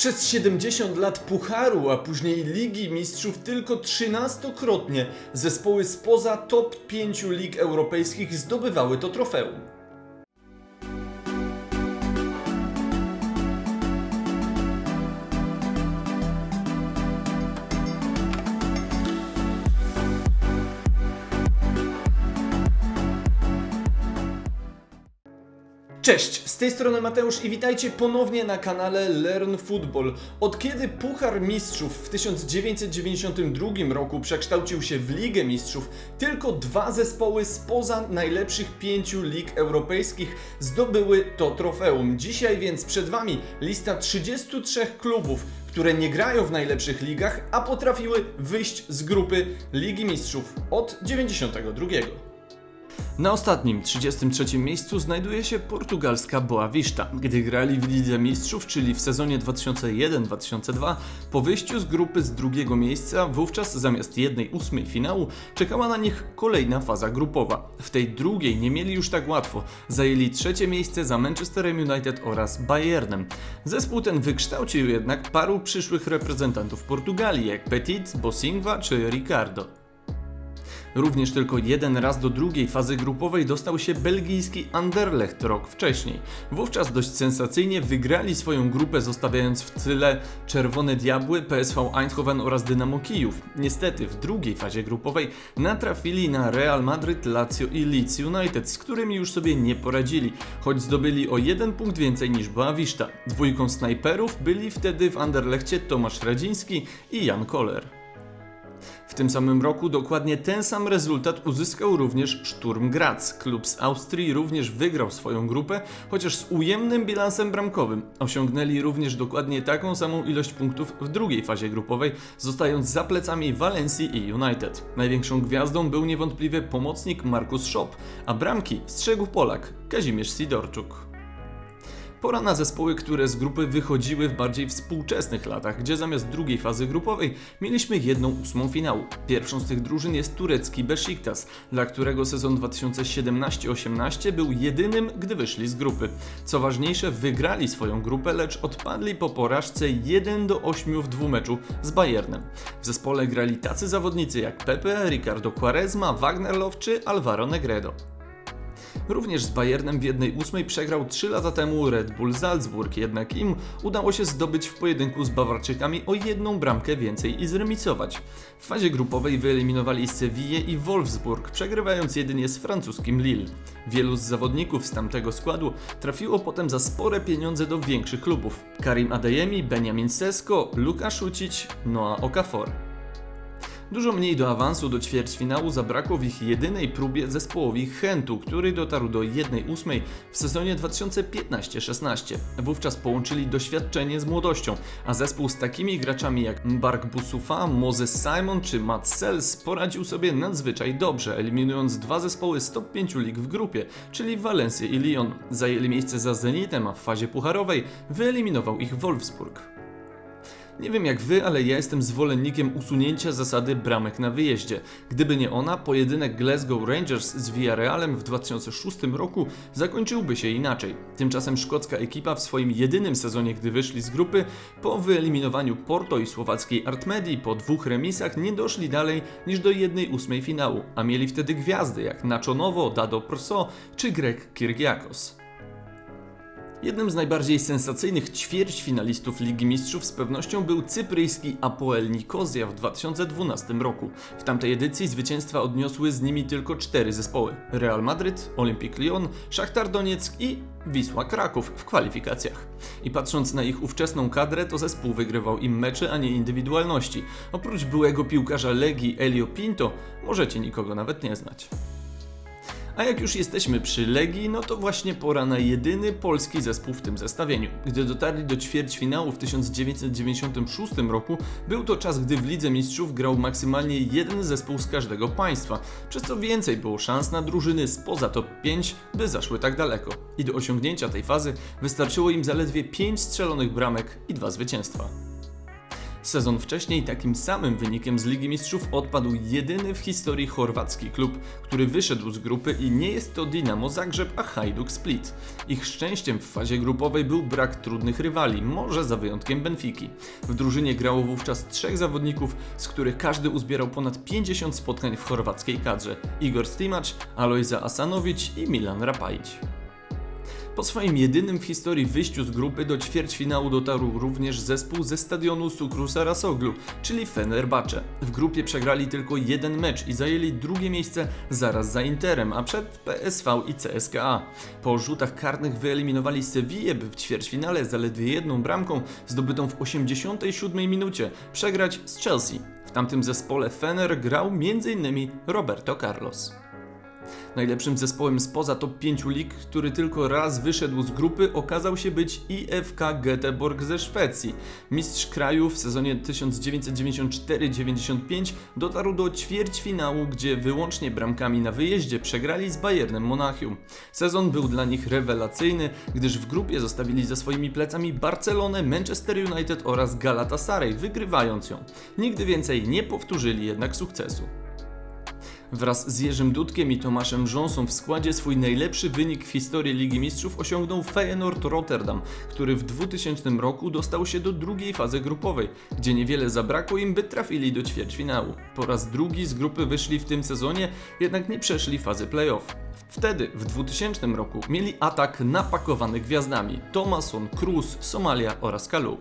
Przez 70 lat Pucharu, a później Ligi Mistrzów tylko 13-krotnie zespoły spoza top 5 lig europejskich zdobywały to trofeum. Cześć, z tej strony Mateusz i witajcie ponownie na kanale Learn Football. Od kiedy Puchar Mistrzów w 1992 roku przekształcił się w Ligę Mistrzów, tylko dwa zespoły spoza najlepszych pięciu lig europejskich zdobyły to trofeum. Dzisiaj więc przed Wami lista 33 klubów, które nie grają w najlepszych ligach, a potrafiły wyjść z grupy Ligi Mistrzów od 92. Na ostatnim, 33 miejscu znajduje się portugalska Boa Vista. Gdy grali w Lidze Mistrzów, czyli w sezonie 2001-2002, po wyjściu z grupy z drugiego miejsca, wówczas zamiast jednej ósmej finału, czekała na nich kolejna faza grupowa. W tej drugiej nie mieli już tak łatwo. Zajęli trzecie miejsce za Manchesterem United oraz Bayernem. Zespół ten wykształcił jednak paru przyszłych reprezentantów Portugalii, jak Petit, Bosingwa czy Ricardo. Również tylko jeden raz do drugiej fazy grupowej dostał się belgijski Anderlecht rok wcześniej. Wówczas dość sensacyjnie wygrali swoją grupę, zostawiając w tyle Czerwone Diabły, PSV Eindhoven oraz Dynamo Kijów. Niestety w drugiej fazie grupowej natrafili na Real Madryt, Lazio i Leeds United, z którymi już sobie nie poradzili, choć zdobyli o jeden punkt więcej niż Boavista. Dwójką snajperów byli wtedy w Anderlechcie Tomasz Radziński i Jan Koller. W tym samym roku dokładnie ten sam rezultat uzyskał również Sturm Graz. Klub z Austrii również wygrał swoją grupę, chociaż z ujemnym bilansem bramkowym. Osiągnęli również dokładnie taką samą ilość punktów w drugiej fazie grupowej, zostając za plecami Walencji i United. Największą gwiazdą był niewątpliwie pomocnik Markus Schopp, a bramki strzegł Polak Kazimierz Sidorczuk. Pora na zespoły, które z grupy wychodziły w bardziej współczesnych latach, gdzie zamiast drugiej fazy grupowej mieliśmy jedną ósmą finału. Pierwszą z tych drużyn jest turecki Besiktas, dla którego sezon 2017-18 był jedynym, gdy wyszli z grupy. Co ważniejsze, wygrali swoją grupę, lecz odpadli po porażce 1 do 8 w dwumeczu z Bayernem. W zespole grali tacy zawodnicy jak Pepe, Ricardo Quaresma, Wagner Love czy Alvaro Negredo. Również z Bayernem w 1-8 przegrał 3 lata temu Red Bull Salzburg, jednak im udało się zdobyć w pojedynku z Bawarczykami o jedną bramkę więcej i zremisować. W fazie grupowej wyeliminowali Sevillę i Wolfsburg, przegrywając jedynie z francuskim Lille. Wielu z zawodników z tamtego składu trafiło potem za spore pieniądze do większych klubów. Karim Adeyemi, Benjamin Sesko, Luka Szucić, Noah Okafor. Dużo mniej do awansu do ćwierćfinału zabrakło w ich jedynej próbie zespołowi Chentu, który dotarł do 1-8 w sezonie 2015-16. Wówczas połączyli doświadczenie z młodością, a zespół z takimi graczami jak Mbark Busufa, Moses Simon czy Matt Sells poradził sobie nadzwyczaj dobrze, eliminując dwa zespoły z top 5 lig w grupie, czyli Valencję i Lyon. Zajęli miejsce za Zenitem, a w fazie pucharowej wyeliminował ich Wolfsburg. Nie wiem jak wy, ale ja jestem zwolennikiem usunięcia zasady bramek na wyjeździe. Gdyby nie ona, pojedynek Glasgow Rangers z Villarrealem w 2006 roku zakończyłby się inaczej. Tymczasem szkocka ekipa w swoim jedynym sezonie, gdy wyszli z grupy, po wyeliminowaniu Porto i słowackiej Artmedii po dwóch remisach nie doszli dalej niż do 1-8 finału, a mieli wtedy gwiazdy jak Nacho Novo, Dado Prso czy Greg Kyrgiakos. Jednym z najbardziej sensacyjnych ćwierćfinalistów Ligi Mistrzów z pewnością był cypryjski Apoel Nikozja w 2012 roku. W tamtej edycji zwycięstwa odniosły z nimi tylko cztery zespoły: Real Madryt, Olympique Lyon, Szachtar Donieck i Wisła Kraków w kwalifikacjach. I patrząc na ich ówczesną kadrę, to zespół wygrywał im mecze, a nie indywidualności. Oprócz byłego piłkarza Legii Elio Pinto, możecie nikogo nawet nie znać. A jak już jesteśmy przy Legii, no to właśnie pora na jedyny polski zespół w tym zestawieniu. Gdy dotarli do ćwierćfinału w 1996 roku, był to czas, gdy w Lidze Mistrzów grał maksymalnie jeden zespół z każdego państwa, przez co więcej było szans na drużyny spoza top 5, by zaszły tak daleko. I do osiągnięcia tej fazy wystarczyło im zaledwie 5 strzelonych bramek i dwa zwycięstwa. Sezon wcześniej takim samym wynikiem z Ligi Mistrzów odpadł jedyny w historii chorwacki klub, który wyszedł z grupy i nie jest to Dinamo Zagrzeb, a Hajduk Split. Ich szczęściem w fazie grupowej był brak trudnych rywali, może za wyjątkiem Benfiki. W drużynie grało wówczas trzech zawodników, z których każdy uzbierał ponad 50 spotkań w chorwackiej kadrze. Igor Stimacz, Alojza Asanowicz i Milan Rapajić. Po swoim jedynym w historii wyjściu z grupy do ćwierćfinału dotarł również zespół ze stadionu Sukru Sarasoglu, czyli Fenerbahce. W grupie przegrali tylko jeden mecz i zajęli drugie miejsce zaraz za Interem, a przed PSV i CSKA. Po rzutach karnych wyeliminowali Sevillę, by w ćwierćfinale zaledwie jedną bramką zdobytą w 87 minucie przegrać z Chelsea. W tamtym zespole Fener grał m.in. Roberto Carlos. Najlepszym zespołem spoza top 5 lig, który tylko raz wyszedł z grupy, okazał się być IFK Göteborg ze Szwecji. Mistrz kraju w sezonie 1994-95 dotarł do ćwierćfinału, gdzie wyłącznie bramkami na wyjeździe przegrali z Bayernem Monachium. Sezon był dla nich rewelacyjny, gdyż w grupie zostawili za swoimi plecami Barcelonę, Manchester United oraz Galatasaray, wygrywając ją. Nigdy więcej nie powtórzyli jednak sukcesu. Wraz z Jerzym Dudkiem i Tomaszem Rząsą w składzie swój najlepszy wynik w historii Ligi Mistrzów osiągnął Feyenoord Rotterdam, który w 2000 roku dostał się do drugiej fazy grupowej, gdzie niewiele zabrakło im, by trafili do ćwierćfinału. Po raz drugi z grupy wyszli w tym sezonie, jednak nie przeszli fazy playoff. Wtedy, w 2000 roku, mieli atak napakowany gwiazdami Thomason, Cruz, Somalia oraz Kalu.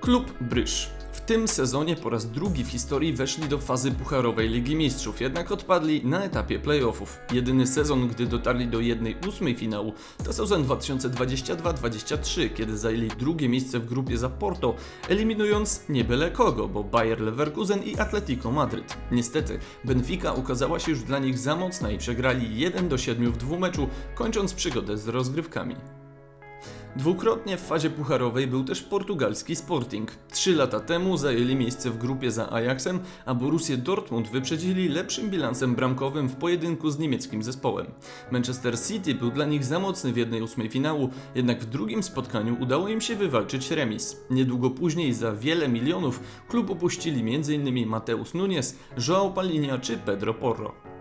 Klub Bryż. Tym sezonie po raz drugi w historii weszli do fazy pucharowej Ligi Mistrzów, jednak odpadli na etapie playoffów. Jedyny sezon, gdy dotarli do 1-8 finału, to sezon 2022-23, kiedy zajęli drugie miejsce w grupie za Porto, eliminując nie byle kogo, bo Bayer Leverkusen i Atletico Madryt. Niestety, Benfica ukazała się już dla nich za mocna i przegrali 1-7 w dwumeczu, kończąc przygodę z rozgrywkami. Dwukrotnie w fazie pucharowej był też portugalski Sporting. Trzy lata temu zajęli miejsce w grupie za Ajaxem, a Borussię Dortmund wyprzedzili lepszym bilansem bramkowym w pojedynku z niemieckim zespołem. Manchester City był dla nich za mocny w jednej ósmej finału, jednak w drugim spotkaniu udało im się wywalczyć remis. Niedługo później za wiele milionów klub opuścili m.in. Mateusz Nunes, João Palinha czy Pedro Porro.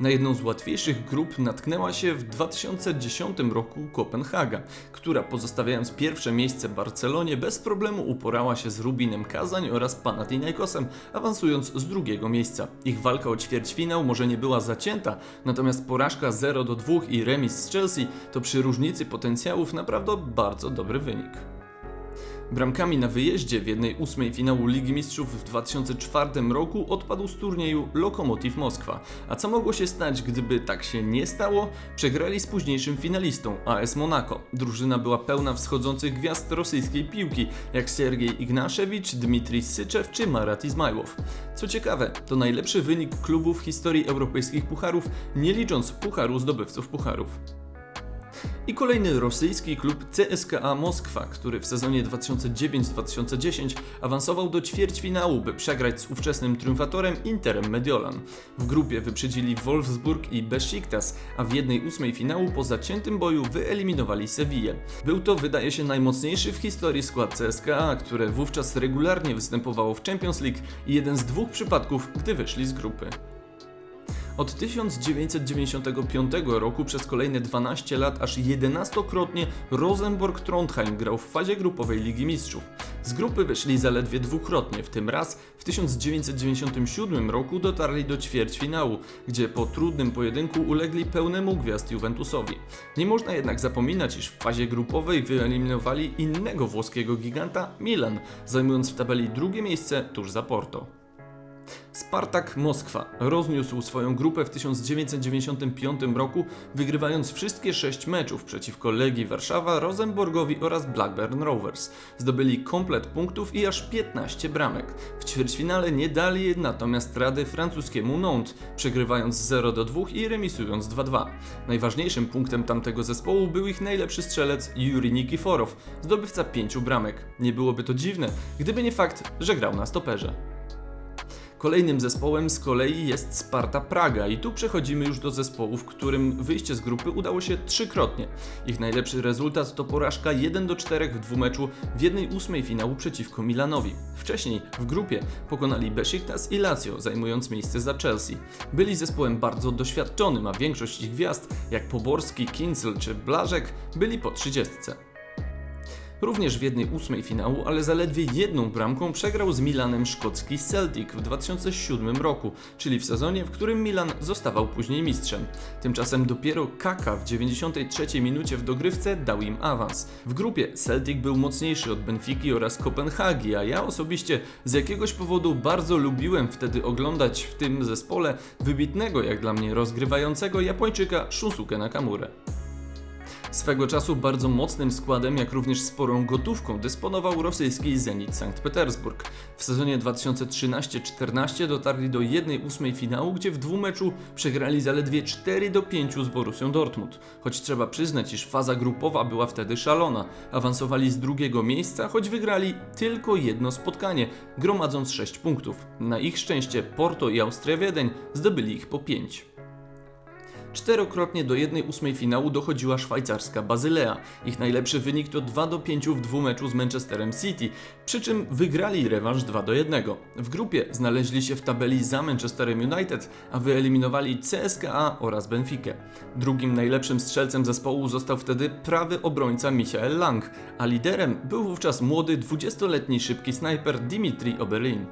Na jedną z łatwiejszych grup natknęła się w 2010 roku Kopenhaga, która pozostawiając pierwsze miejsce Barcelonie bez problemu uporała się z Rubinem Kazań oraz Panathinaikosem, awansując z drugiego miejsca. Ich walka o ćwierćfinał może nie była zacięta, natomiast porażka 0 do 2 i remis z Chelsea to przy różnicy potencjałów naprawdę bardzo dobry wynik. Bramkami na wyjeździe w jednej ósmej finału Ligi Mistrzów w 2004 roku odpadł z turnieju Lokomotiv Moskwa. A co mogło się stać, gdyby tak się nie stało? Przegrali z późniejszym finalistą AS Monaco. Drużyna była pełna wschodzących gwiazd rosyjskiej piłki, jak Sergiej Ignaszewicz, Dmitrij Syczew czy Marat Izmajłow. Co ciekawe, to najlepszy wynik klubu w historii europejskich pucharów, nie licząc pucharu zdobywców pucharów. I kolejny rosyjski klub CSKA Moskwa, który w sezonie 2009-2010 awansował do ćwierćfinału, by przegrać z ówczesnym triumfatorem Interem Mediolan. W grupie wyprzedzili Wolfsburg i Besiktas, a w jednej ósmej finału po zaciętym boju wyeliminowali Sevillę. Był to, wydaje się, najmocniejszy w historii skład CSKA, które wówczas regularnie występowało w Champions League i jeden z dwóch przypadków, gdy wyszli z grupy. Od 1995 roku przez kolejne 12 lat aż 11-krotnie Rosenborg Trondheim grał w fazie grupowej Ligi Mistrzów. Z grupy wyszli zaledwie dwukrotnie, w tym raz w 1997 roku dotarli do ćwierćfinału, gdzie po trudnym pojedynku ulegli pełnemu gwiazd Juventusowi. Nie można jednak zapominać, iż w fazie grupowej wyeliminowali innego włoskiego giganta Milan, zajmując w tabeli drugie miejsce tuż za Porto. Spartak Moskwa rozniósł swoją grupę w 1995 roku, wygrywając wszystkie sześć meczów przeciwko Legii Warszawa, Rosenborgowi oraz Blackburn Rovers. Zdobyli komplet punktów i aż 15 bramek. W ćwierćfinale nie dali natomiast rady francuskiemu Nantes, przegrywając 0 do 2 i remisując 2-2. Najważniejszym punktem tamtego zespołu był ich najlepszy strzelec Yuri Nikiforow, zdobywca pięciu bramek. Nie byłoby to dziwne, gdyby nie fakt, że grał na stoperze. Kolejnym zespołem z kolei jest Sparta Praga i tu przechodzimy już do zespołu, w którym wyjście z grupy udało się trzykrotnie. Ich najlepszy rezultat to porażka 1 do 4 w dwumeczu w 1-8 finału przeciwko Milanowi. Wcześniej w grupie pokonali Besiktas i Lazio, zajmując miejsce za Chelsea. Byli zespołem bardzo doświadczonym, a większość ich gwiazd, jak Poborski, Kincel czy Blażek, byli po 30. Również w jednej ósmej finału, ale zaledwie jedną bramką przegrał z Milanem szkocki Celtic w 2007 roku, czyli w sezonie, w którym Milan zostawał później mistrzem. Tymczasem dopiero Kaka w 93 minucie w dogrywce dał im awans. W grupie Celtic był mocniejszy od Benfiki oraz Kopenhagi, a ja osobiście z jakiegoś powodu bardzo lubiłem wtedy oglądać w tym zespole wybitnego jak dla mnie rozgrywającego Japończyka Shunsuke Nakamurę. Swego czasu bardzo mocnym składem, jak również sporą gotówką dysponował rosyjski Zenit Sankt Petersburg. W sezonie 2013-14 dotarli do 1-8 finału, gdzie w dwumeczu przegrali zaledwie 4 do 5 z Borussią Dortmund. Choć trzeba przyznać, iż faza grupowa była wtedy szalona. Awansowali z drugiego miejsca, choć wygrali tylko jedno spotkanie, gromadząc 6 punktów. Na ich szczęście Porto i Austria Wiedeń zdobyli ich po 5. Czterokrotnie do 1-8 finału dochodziła szwajcarska Bazylea. Ich najlepszy wynik to 2 do 5 w dwumeczu z Manchesterem City, przy czym wygrali rewanż 2 do 1. W grupie znaleźli się w tabeli za Manchesterem United, a wyeliminowali CSKA oraz Benfica. Drugim najlepszym strzelcem zespołu został wtedy prawy obrońca Michael Lang, a liderem był wówczas młody 20-letni szybki snajper Dimitri Oberlin.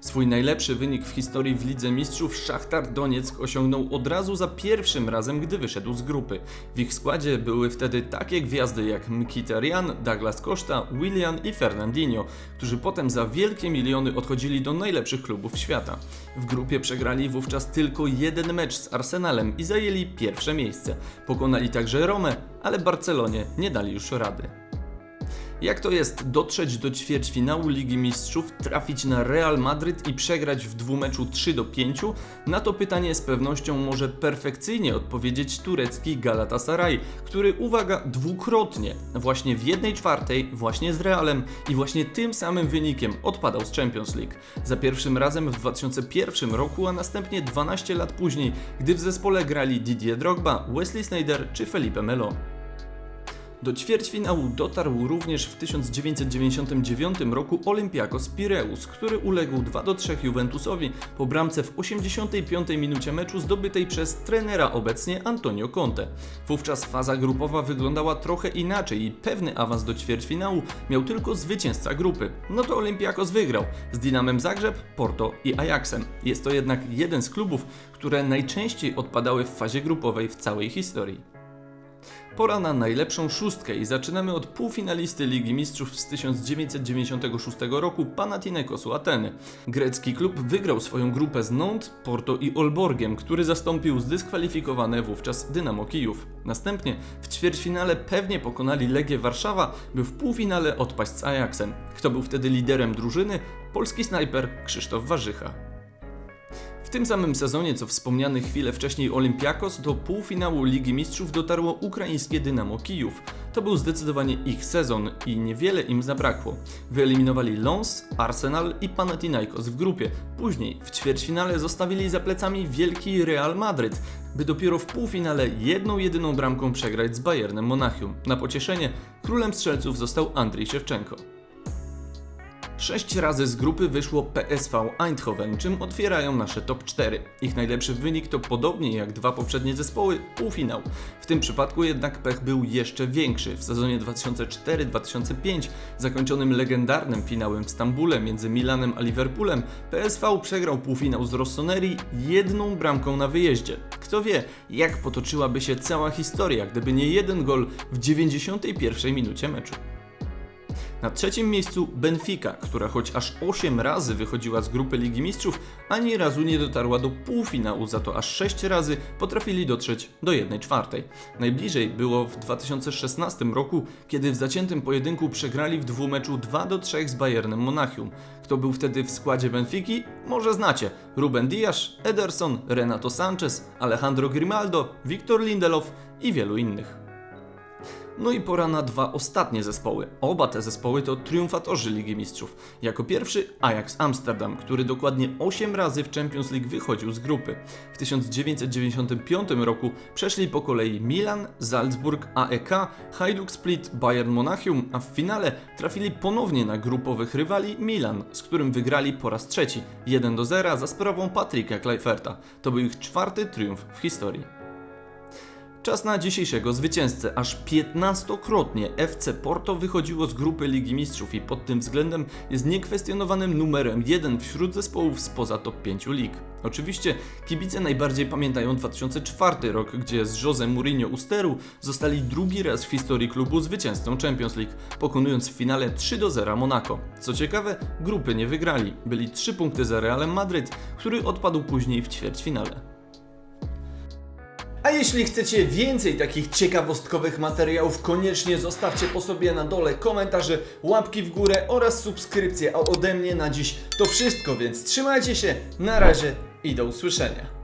Swój najlepszy wynik w historii w Lidze Mistrzów Szachtar Donieck osiągnął od razu za pierwszym razem, gdy wyszedł z grupy. W ich składzie były wtedy takie gwiazdy jak Mkhitaryan, Douglas Costa, Willian i Fernandinho, którzy potem za wielkie miliony odchodzili do najlepszych klubów świata. W grupie przegrali wówczas tylko jeden mecz z Arsenalem i zajęli pierwsze miejsce. Pokonali także Romę, ale Barcelonie nie dali już rady. Jak to jest dotrzeć do ćwierćfinału Ligi Mistrzów, trafić na Real Madryt i przegrać w dwumeczu 3 do 5? Na to pytanie z pewnością może perfekcyjnie odpowiedzieć turecki Galatasaray, który uwaga dwukrotnie, właśnie w 1 czwartej, właśnie z Realem i właśnie tym samym wynikiem odpadał z Champions League. Za pierwszym razem w 2001 roku, a następnie 12 lat później, gdy w zespole grali Didier Drogba, Wesley Sneijder czy Felipe Melo. Do ćwierćfinału dotarł również w 1999 roku Olympiakos Pireus, który uległ 2-3 Juventusowi po bramce w 85 minucie meczu zdobytej przez trenera obecnie Antonio Conte. Wówczas faza grupowa wyglądała trochę inaczej i pewny awans do ćwierćfinału miał tylko zwycięzca grupy. No to Olympiakos wygrał z Dinamem Zagrzeb, Porto i Ajaxem. Jest to jednak jeden z klubów, które najczęściej odpadały w fazie grupowej w całej historii. Pora na najlepszą szóstkę i zaczynamy od półfinalisty Ligi Mistrzów z 1996 roku Panathinaikosu Ateny. Grecki klub wygrał swoją grupę z Nantes, Porto i Olborgiem, który zastąpił zdyskwalifikowane wówczas Dynamo Kijów. Następnie w ćwierćfinale pewnie pokonali Legię Warszawa, by w półfinale odpaść z Ajaxem. Kto był wtedy liderem drużyny? Polski snajper Krzysztof Warzycha. Tym samym sezonie, co wspomniany chwilę wcześniej Olympiakos, do półfinału Ligi Mistrzów dotarło ukraińskie Dynamo Kijów. To był zdecydowanie ich sezon i niewiele im zabrakło. Wyeliminowali Lons, Arsenal i Panathinaikos w grupie. Później w ćwierćfinale zostawili za plecami wielki Real Madryt, by dopiero w półfinale jedną jedyną bramką przegrać z Bayernem Monachium. Na pocieszenie królem strzelców został Andrzej Szewczenko. Sześć razy z grupy wyszło PSV Eindhoven, czym otwierają nasze top 4. Ich najlepszy wynik to podobnie jak dwa poprzednie zespoły, półfinał. W tym przypadku jednak pech był jeszcze większy. W sezonie 2004-2005, zakończonym legendarnym finałem w Stambule między Milanem a Liverpoolem, PSV przegrał półfinał z Rossoneri jedną bramką na wyjeździe. Kto wie, jak potoczyłaby się cała historia, gdyby nie jeden gol w 91 minucie meczu. Na trzecim miejscu Benfica, która choć aż 8 razy wychodziła z grupy Ligi Mistrzów, ani razu nie dotarła do półfinału, za to aż 6 razy potrafili dotrzeć do 1 czwartej. Najbliżej było w 2016 roku, kiedy w zaciętym pojedynku przegrali w dwumeczu 2 do 3 z Bayernem Monachium. Kto był wtedy w składzie Benfiki? Może znacie. Ruben Dias, Ederson, Renato Sanchez, Alejandro Grimaldo, Victor Lindelof i wielu innych. No i pora na dwa ostatnie zespoły. Oba te zespoły to triumfatorzy Ligi Mistrzów. Jako pierwszy Ajax Amsterdam, który dokładnie 8 razy w Champions League wychodził z grupy. W 1995 roku przeszli po kolei Milan, Salzburg, AEK, Hajduk Split, Bayern Monachium, a w finale trafili ponownie na grupowych rywali Milan, z którym wygrali po raz trzeci 1 do 0 za sprawą Patryka Kleiferta. To był ich czwarty triumf w historii. Czas na dzisiejszego zwycięzcę. Aż 15-krotnie FC Porto wychodziło z grupy Ligi Mistrzów i pod tym względem jest niekwestionowanym numerem jeden wśród zespołów spoza top 5 lig. Oczywiście kibice najbardziej pamiętają 2004 rok, gdzie z Jose Mourinho u steru zostali drugi raz w historii klubu zwycięzcą Champions League, pokonując w finale 3 do 0 Monaco. Co ciekawe, grupy nie wygrali. Byli 3 punkty za Realem Madryt, który odpadł później w ćwierćfinale. Jeśli chcecie więcej takich ciekawostkowych materiałów, koniecznie zostawcie po sobie na dole komentarze, łapki w górę oraz subskrypcje. A ode mnie na dziś to wszystko, więc trzymajcie się, na razie i do usłyszenia.